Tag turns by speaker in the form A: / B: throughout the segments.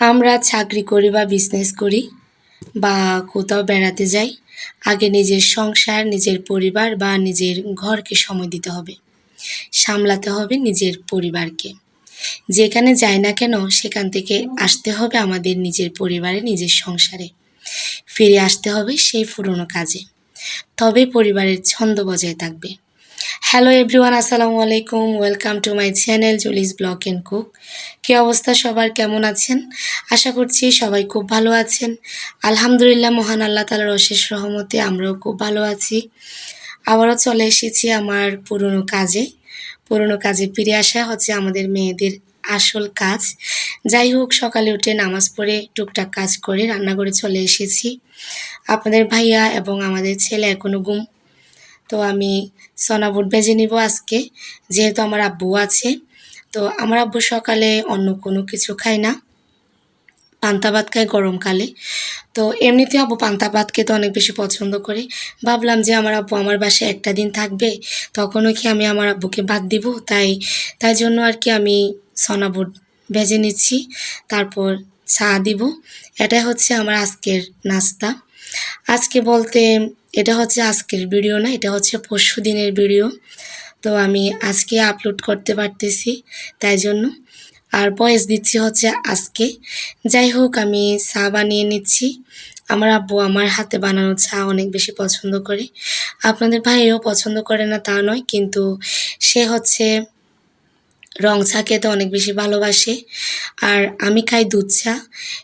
A: আমরা চাকরি করি বা বিজনেস করি বা কোথাও বেড়াতে যাই, আগে নিজের সংসার, নিজের পরিবার বা নিজের ঘরকে সময় দিতে হবে। সামলাতে হবে নিজের পরিবারকে। যেখানে যাই না কেন, সেখান থেকে আসতে হবে আমাদের নিজের পরিবারে, নিজের সংসারে। ফিরে আসতে হবে সেই পুরনো কাজে। তবে পরিবারের ছন্দ বজায় থাকবে। হ্যালো এভরিওয়ান আসসালামু আলাইকুম। Welcome to my channel Julie's blog and cook কী অবস্থা সবার? কেমন আছেন? আশা করছি সবাই খুব ভালো আছেন। আলহামদুলিল্লাহ, মহান আল্লাহ তালার অশেষ রহমতে আমরাও খুব ভালো আছি। আবারও চলে এসেছি আমার পুরনো কাজে। পুরনো কাজে ফিরে আসা হচ্ছে আমাদের মেয়েদের আসল কাজ। যাই হোক, সকালে উঠে নামাজ পড়ে টুকটাক কাজ করে রান্নাঘরে চলে এসেছি। আপনাদের ভাইয়া এবং আমাদের ছেলে এখনও ঘুম তো আমি সনা বুট ভেজে নিব আজকে। যেহেতু আমার আব্বু আছে, তো আমার আব্বু সকালে অন্য কোনো কিছু খায় না। পান্তা ভাত খায় গরমকালে তো এমনিতে আব্বু পান্তা ভাত খেতে অনেক বেশি পছন্দ করে। ভাবলাম যে আমার আব্বু আমার বাসায় একটা দিন থাকবে, তখনও কি আমি আমার আব্বুকে ভাত দিব? তাই তাই জন্য আর কি আমি সনা বুট ভেজে নিচ্ছি। তারপর চা দিব। এটাই হচ্ছে আমার আজকের নাস্তা। আজকে বলতে এটা হচ্ছে আজকের ভিডিও না, এটা হচ্ছে পরশু দিনের ভিডিও তো আমি আজকে আপলোড করতে পারতেছি, তাই জন্য। আর ভয়েস দিচ্ছি হচ্ছে আজকে। যাই হোক, আমি চা বানিয়ে নিচ্ছি। আমার আব্বু আমার হাতে বানানো চা অনেক বেশি পছন্দ করে। আপনাদের ভাইও পছন্দ করে না তা নয়, কিন্তু সে হচ্ছে রং চা খেতে অনেক বেশি ভালোবাসে। আর আমি খাই দুধ চা।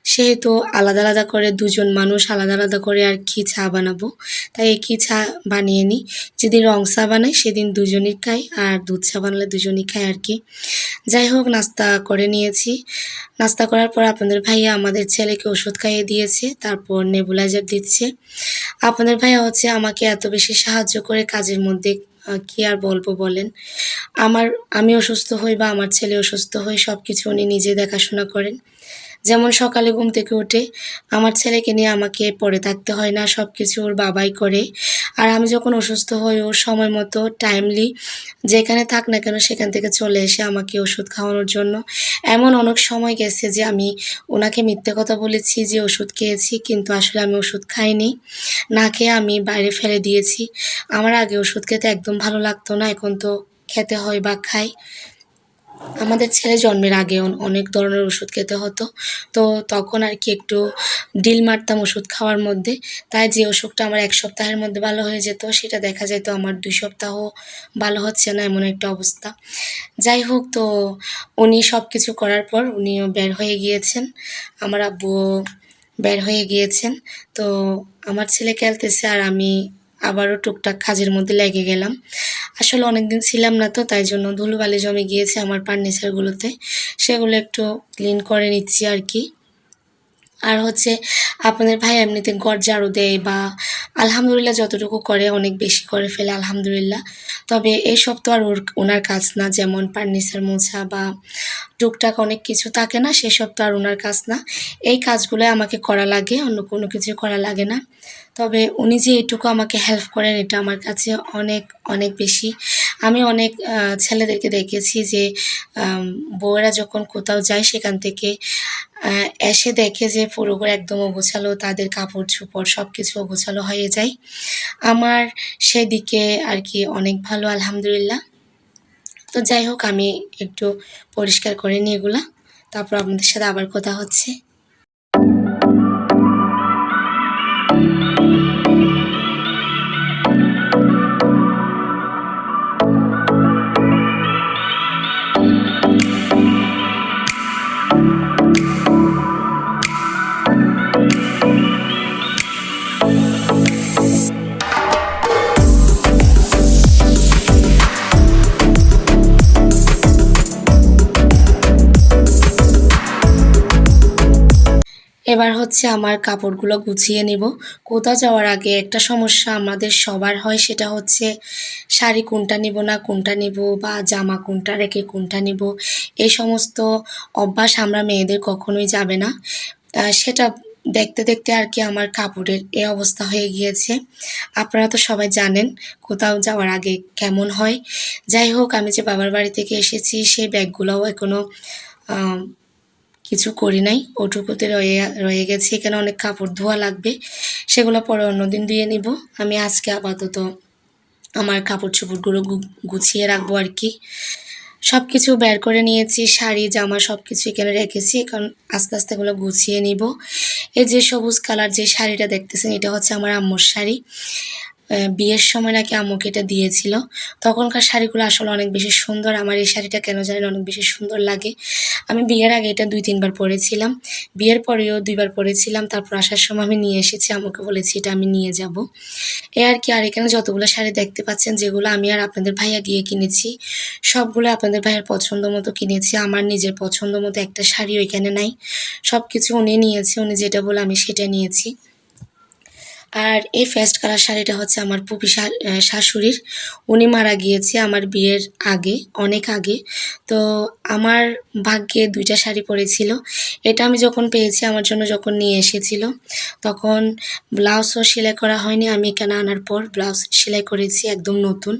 A: সেহেতু আলাদা আলাদা করে দুজন মানুষ আলাদা আলাদা করে আর কি চা বানাবো। তাই একই চা বানিয়ে নিই। যেদিন রং চা বানাই, সেদিন দুজনই খাই আর দুধ চা বানালে দুজনই খাই আর কি। যাই হোক, নাস্তা করে নিয়েছি। নাস্তা করার পর আপনাদের ভাইয়া আমাদের ছেলেকে ওষুধ খাইয়ে দিয়েছে, তারপর নেবুলাইজার দিচ্ছে। আপনাদের ভাইয়া হচ্ছে আমাকে এত বেশি সাহায্য করে কাজের মধ্যে কি আর বলব বলেন? আমার, আমি অসুস্থ হই বা আমার ছেলে অসুস্থ হই সব কিছু উনি নিজে দেখাশোনা করেন। যেমন সকালে ঘুম থেকে উঠে আমার ছেলেকে নিয়ে আমাকে পড়ে থাকতে হয় না সব কিছু ওর বাবাই করে। আর আমি যখন অসুস্থ হই, ওর সময় মতো টাইমলি যেখানে থাক না কেন সেখান থেকে চলে এসে আমাকে ওষুধ খাওয়ানোর জন্য। এমন অনেক সময় গেছে যে আমি ওনাকে মিথ্যে কথা বলেছি যে ওষুধ খেয়েছি, কিন্তু আসলে আমি ওষুধ খাইনি। না খেয়ে আমি বাইরে ফেলে দিয়েছি। আমার আগে ওষুধ খেতে একদম ভালো লাগতো না, এখন তো খেতে হয় বা খাই। আমাদের ছেলে জন্মের আগে অনেক ধরনের ওষুধ খেতে হতো। তো তখন আর কি একটু ডিল মারতাম ওষুধ খাওয়ার মধ্যে। তাই যে ওষুধটা আমার এক সপ্তাহের মধ্যে ভালো হয়ে যেত, সেটা দেখা যেত আমার দুই সপ্তাহ ভালো হচ্ছে না, এমন একটা অবস্থা। যাই হোক, তো উনি সব কিছু করার পর উনিও বের হয়ে গিয়েছেন। আমার আব্বু বের হয়ে গিয়েছেন। তো আমার ছেলে খেলতেছে আর আমি আবারও টুকটাক কাজের মধ্যে লেগে গেলাম। আসলে অনেকদিন ছিলাম না তো, তাই জন্য ধুলোবালি জমে গিয়েছে আমার ফার্নিচারগুলোতে সেগুলো একটু ক্লিন করে নিচ্ছি আর কি। আর হচ্ছে আপনাদের ভাই এমনিতে ঘর ঝাড়ু দেয় বা আলহামদুলিল্লাহ যতটুকু করে অনেক বেশি করে ফেলে, আলহামদুলিল্লাহ। তবে এই সব তো আর ওর, ওনার কাজ না, যেমন ফার্নিচার মোছা বা টুকটাক অনেক কিছু থাকে না, সেসব তো আর ওনার কাজ না। এই কাজগুলো আমাকে করা লাগে, অন্য কোনো কিছু করা লাগে না। তবে উনি যে এটুকু আমাকে হেল্প করেন, এটা আমার কাছে অনেক অনেক বেশি। আমি অনেক ছেলেদেরকে দেখেছি যে বউয়েরা যখন কোথাও যায় সেখান থেকে এসে দেখে যে পুরো ঘর একদম অগোছালো, তাদের কাপড় চোপড় সব কিছু অগোছালো হয়ে যায়। আমার সেদিকে আর কি অনেক ভালো, আলহামদুলিল্লাহ। তো যাই হোক, আমি একটু পরিষ্কার করে নিই এগুলা। তারপর আপনাদের সাথে আবার কথা হচ্ছে। এবার হচ্ছে আমার কাপড়গুলো গুছিয়ে নিব। কোথাও যাওয়ার আগে একটা সমস্যা আমাদের সবার হয় সেটা হচ্ছে শাড়ি কোনটা নিব না কোনটা নিব বা জামা কোনটা রেখে কোনটা নিব। এই সমস্ত অভ্যাস আমরা মেয়েদের কখনোই যাবে না। সেটা দেখতে দেখতে আর কি আমার কাপড়ের এ অবস্থা হয়ে গিয়েছে। আপনারা তো সবাই জানেন কোথাও যাওয়ার আগে কেমন হয়। যাই হোক আমি যে বাবার বাড়ি থেকে এসেছি সেই ব্যাগগুলোও এখনও আহ, কিছু করি নাই। ওটুকুতে রয়ে রয়ে গেছে। এখানে অনেক কাপড় ধোয়া লাগবে। সেগুলো পরে অন্যদিন ধুয়ে নিব। আমি আজকে আপাতত আমার কাপড় চোপড়গুলো গুছিয়ে রাখব আর কি। সব কিছু বের করে নিয়েছি, শাড়ি, জামা সব কিছু এখানে রেখেছি। এখন আস্তে আস্তে এগুলো গুছিয়ে নিব। এই যে সবুজ কালার যে শাড়িটা দেখতেছেন, এটা হচ্ছে আমার আম্মুর শাড়ি। বিয়ের সময় নাকি আম্মুকে এটা দিয়েছিল। তখনকার শাড়িগুলো আসলে অনেক বেশি সুন্দর। আমার এই শাড়িটা কেন জানি না অনেক বেশি সুন্দর লাগে। আমি বিয়ের আগে এটা দুই, তিনবার পরেছিলাম। বিয়ের পরেও দুইবার পরেছিলাম। তারপর আসার সময় আমি নিয়ে এসেছি। আমাকে বলেছি, এটা আমি নিয়ে যাব। এ আর কি, আর এখানে যতগুলো শাড়ি দেখতে পাচ্ছেন, যেগুলো আমি আর আপনাদের ভাইয়া গিয়ে কিনেছি, সবগুলো আপনাদের ভাইয়ের পছন্দ মতো কিনেছি। আমার নিজের পছন্দ মতো একটা শাড়িও এখানে নাই। সব কিছু উনি নিয়েছে। উনি যেটা বলে আমি সেটা নিয়েছি। আর এই ফার্স্ট কালার শাড়িটা হচ্ছে আমার পুপি শাশুড়ির। উনি মারা গিয়েছে আমার বিয়ের আগে, অনেক আগে। তো আমার ভাগ্যে দুইটা শাড়ি পরেছিল। এটা আমি যখন পেয়েছি, আমার জন্য যখন নিয়ে এসেছিল, তখন ব্লাউজও সেলাই করা হয়নি। আমি এখানে আনার পর ব্লাউজ সেলাই করেছি একদম নতুন।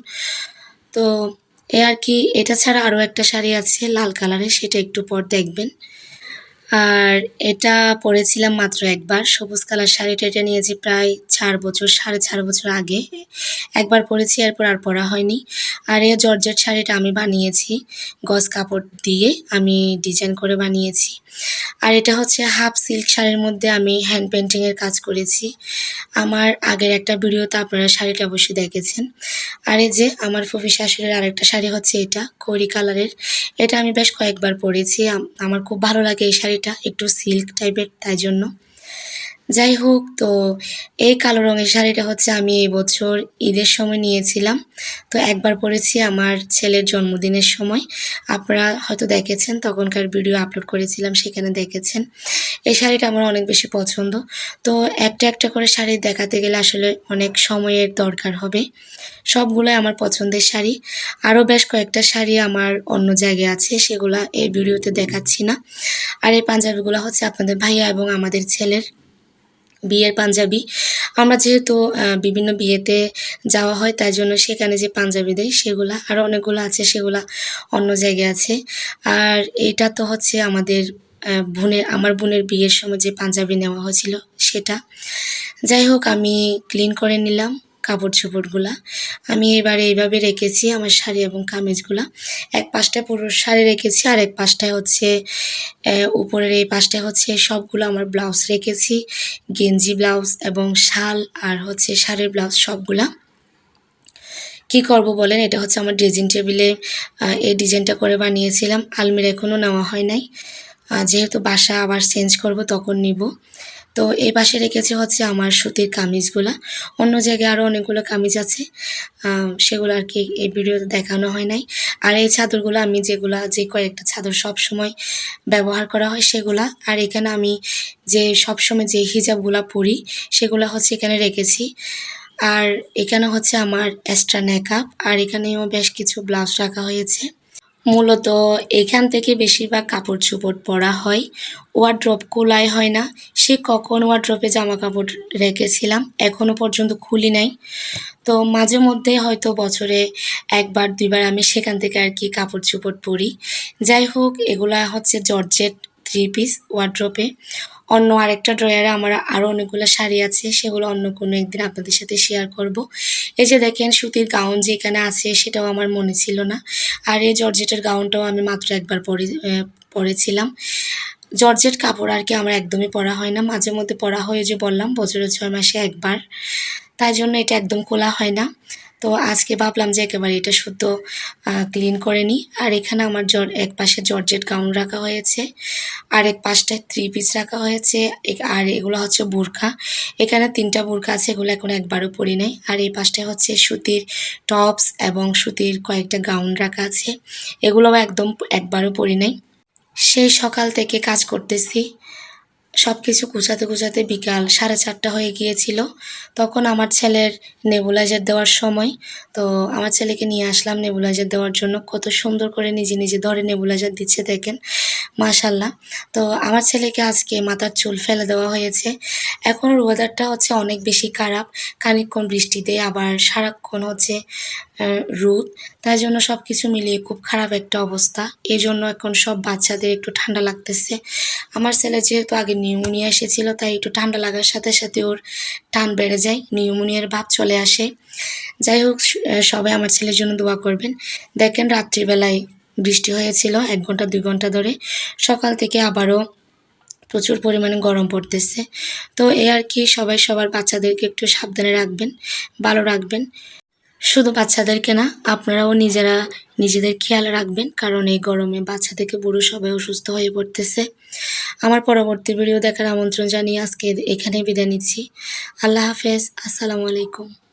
A: তো এ আর কি, এটা ছাড়া আরও একটা শাড়ি আছে লাল কালারের, সেটা একটু পর দেখবেন। আর এটা পরেছিলাম মাত্র একবার। সবুজ কালার শাড়িটা এটা নিয়েছি প্রায় চার বছর, সাড়ে চার বছর আগে। একবার পরেছি, এরপর আর পরা হয়নি। আর এই জর্জেট শাড়িটা আমি বানিয়েছি, গজ কাপড় দিয়ে আমি ডিজাইন করে বানিয়েছি। আর এটা হচ্ছে হাফ সিল্ক শাড়ির মধ্যে আমি হ্যান্ড পেন্টিংয়ের কাজ করেছি। আমার আগের একটা ভিডিওতে আপনারা শাড়িটা অবশ্যই দেখেছেন। আর এই যে আমার ফুফি শাশুড়ির আরেকটা শাড়ি হচ্ছে এটা খড়ি কালারের এটা আমি বেশ কয়েকবার পরেছি আমার খুব ভালো লাগে এই শাড়িটা, একটু সিল্ক টাইপের তাই জন্য। যাই হোক তো এই কালো রঙের শাড়িটা হচ্ছে আমি এই বছর ঈদের সময় নিয়েছিলাম। তো একবার পরেছি আমার ছেলের জন্মদিনের সময়। আপনারা হয়তো দেখেছেন, তখনকার ভিডিও আপলোড করেছিলাম, সেখানে দেখেছেন। এই শাড়িটা আমার অনেক বেশি পছন্দ। তো একটা একটা করে শাড়ি দেখাতে গেলে আসলে অনেক সময়ের দরকার হবে। সবগুলোই আমার পছন্দের শাড়ি। আরও বেশ কয়েকটা শাড়ি আমার অন্য জায়গায় আছে, সেগুলা এই ভিডিওতে দেখাচ্ছি না। আর এই পাঞ্জাবিগুলো হচ্ছে আপনাদের ভাইয়া এবং আমাদের ছেলের। বিয়ের পাঞ্জাবি। আমরা যেহেতু বিভিন্ন বিয়েতে যাওয়া হয়, তাই জন্য সেখানে যে পাঞ্জাবি দেয় সেগুলা, আর অনেকগুলো আছে, সেগুলা অন্য জায়গায় আছে। আর এটা তো হচ্ছে আমাদের বোনের, আমার বোনের বিয়ের সময় যে পাঞ্জাবি নেওয়া হয়েছিল, সেটা। যাই হোক, আমি ক্লিন করে নিলাম। কাপড় চোপড়গুলা আমি এবারে এইভাবে রেখেছি আমার শাড়ি এবং কামিজগুলা। এক পাশটায় পুরো শাড়ি রেখেছি, আর এক পাশটায় হচ্ছে উপরের এই পাশটায় হচ্ছে সবগুলো আমার ব্লাউজ রেখেছি। গেঞ্জি ব্লাউজ এবং শাল আর হচ্ছে শাড়ির ব্লাউজ সবগুলা। কি করব বলেন? এটা হচ্ছে আমার ড্রেসিং টেবিলে এই ডিজাইনটা করে বানিয়েছিলাম। আলমিরা এখনও নেওয়া হয় নাই। যেহেতু বাসা আবার চেঞ্জ করব তখন নিব। তো এই পাশে রেখেছি হচ্ছে আমার সুতির কামিজগুলা। অন্য জায়গায় আরও অনেকগুলো কামিজ আছে। সেগুলো আর কি এই ভিডিওতে দেখানো হয় নাই। আর এই চাদরগুলো আমি যেগুলা, যে কয়েকটা চাদর সব সময় ব্যবহার করা হয় সেগুলা। আর এখানে আমি যে সব সময় যে হিজাবগুলা পরি, সেগুলা হচ্ছে এখানে রেখেছি। আর এখানে হচ্ছে আমার এক্সট্রা মেকআপ আর এখানেও বেশ কিছু ব্লাউজ রাখা হয়েছে। মূলত এখান থেকে বেশিরভাগ কাপড় চোপড় পরা হয়। ওয়ার্ড্রপ খোলাই হয় না। সে কখন ওয়ার্ড্রপে জামা কাপড় রেখেছিলাম এখনও পর্যন্ত খুলি নাই। তো মাঝে মধ্যে হয়তো বছরে একবার, দুইবার আমি সেখান থেকে আর কি কাপড় চোপড় পরি। যাই হোক, এগুলা হচ্ছে জর্জেট থ্রি পিস ওয়ার্ড্রপে অন্য আরেকটা ড্রয়ারে আমার আরও অনেকগুলো শাড়ি আছে, সেগুলো অন্য কোনো একদিন আপনাদের সাথে শেয়ার করব। এই যে দেখেন সুতির গাউন যে এখানে আছে সেটাও আমার মনে ছিল না। আর এই জর্জেটের গাউনটাও আমি মাত্র একবার পরে পরেছিলাম। জর্জেট কাপড় আর কি আমার একদমই পরা হয় না। মাঝে মধ্যে পরা হয় যে বললাম বছরে ছয় মাসে একবার। তাই জন্য এটা একদম খোলা হয় না। তো আজকে ভাবলাম যে একেবারে এটা শুদ্ধ ক্লিন করে নিই। আর এখানে আমার জর এক পাশে জর্জেট গাউন রাখা হয়েছে, আর এক পাশটায় থ্রি পিস রাখা হয়েছে। আর এগুলো হচ্ছে বোরখা। এখানে তিনটা বোরখা আছে, এগুলো এখন একবারও পরি নাই। আর এই পাশটায় হচ্ছে সুতির টপস এবং সুতির কয়েকটা গাউন রাখা আছে। এগুলো একদম একবারও পরি নাই। সেই সকাল থেকে কাজ করতেছি। সব কিছু গুছাতে গুছাতে বিকাল সাড়ে চারটা হয়ে গিয়েছিল। তখন আমার ছেলের নেবুলাইজার দেওয়ার সময়, তো আমার ছেলেকে নিয়ে আসলাম নেবুলাইজার দেওয়ার জন্য। কত সুন্দর করে নিজে নিজে ধরে নেবুলাইজার দিচ্ছে দেখেন মাশাল্লাহ তো আমার ছেলেকে আজকে মাথার চুল ফেলে দেওয়া হয়েছে। এখন ওয়েদারটা হচ্ছে অনেক বেশি খারাপ, খানিকক্ষণ বৃষ্টিতে, আবার সারাক্ষণ হচ্ছে রোদ। তাই জন্য সব কিছু মিলিয়ে খুব খারাপ একটা অবস্থা। এই জন্য এখন সব বাচ্চাদের একটু ঠান্ডা লাগতেছে। আমার ছেলে যেহেতু আগে নিউমোনিয়া এসেছিল, তাই একটু ঠান্ডা লাগার সাথে সাথে ওর টান বেড়ে যায়, নিউমোনিয়ার ভাব চলে আসে। যাই হোক সবাই আমার ছেলের জন্য দোয়া করবেন। দেখেন, রাত্রিবেলায় বৃষ্টি হয়েছিল এক ঘণ্টা, দুই ঘণ্টা ধরে। সকাল থেকে আবারও প্রচুর পরিমাণে গরম পড়তেছে। তো এই আর কি, সবাই সবার বাচ্চাদেরকে একটু সাবধানে রাখবেন, ভালো রাখবেন। শুধু বাচ্চাদেরকে না, আপনারাও নিজেরা নিজেদের খেয়াল রাখবেন, কারণ এই গরমে বাচ্চা থেকে বুড়ো সবাই অসুস্থ হয়ে পড়তেছে। আমার পরবর্তী ভিডিও দেখার আমন্ত্রণ জানিয়ে আজকে এখানে বিদায় নিচ্ছি। আল্লাহ হাফেজ। আসসালামু আলাইকুম।